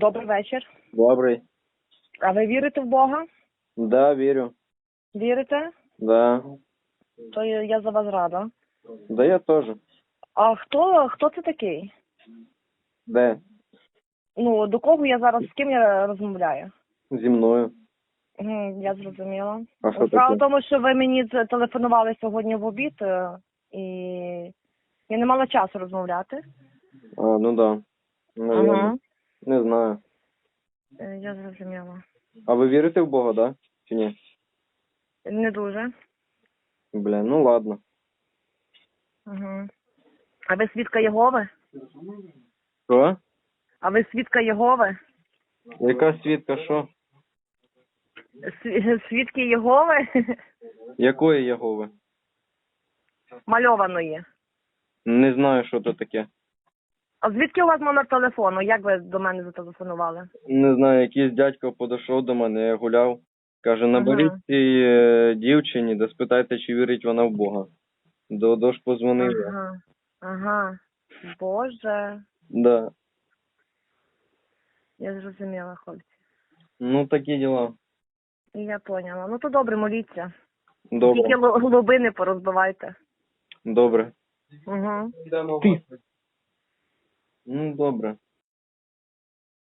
Добрий вечір. Добрий. А ви вірите в Бога? Да, вірю. Вірите? Да. То я, я за вас рада. Да я теж. А хто хто це такий? Де? Ну до кого я зараз з ким я розмовляю? Зі мною. Мгм, Я зрозуміла. А що Справа в таке? тому, що ви мені це- телефонували сьогодні в обід, е, і я не мала часу розмовляти. А, ну да. Наверно. Ага. Не знаю. Е, Я зрозуміла. А ви вірите в Бога, да? Чи ні? Не дуже. Бля, ну ладно. Угу. А ви свідка Єгови? Що? А ви свідка Єгови? Яка свідка, що? Сві- Свідки Єгови? Якої Єгови? Мальованої. Не знаю, що це таке. А звідки у вас номер телефону? Як ви до мене зателефонували? Не знаю, якийсь дядько подійшов до мене, я гуляв. Каже, наберіть Ага. цій е, дівчині, да спитайте, чи вірить вона в Бога. До Дош позвонив. я. Ага. Ага. Боже. Да. Я зрозуміла, хлопці. Ну, такі діла. Я поняла. Ну то добре, моліться. Тільки Добре. ло- голубини порозбивайте. Добре. Угу. Ну, добре.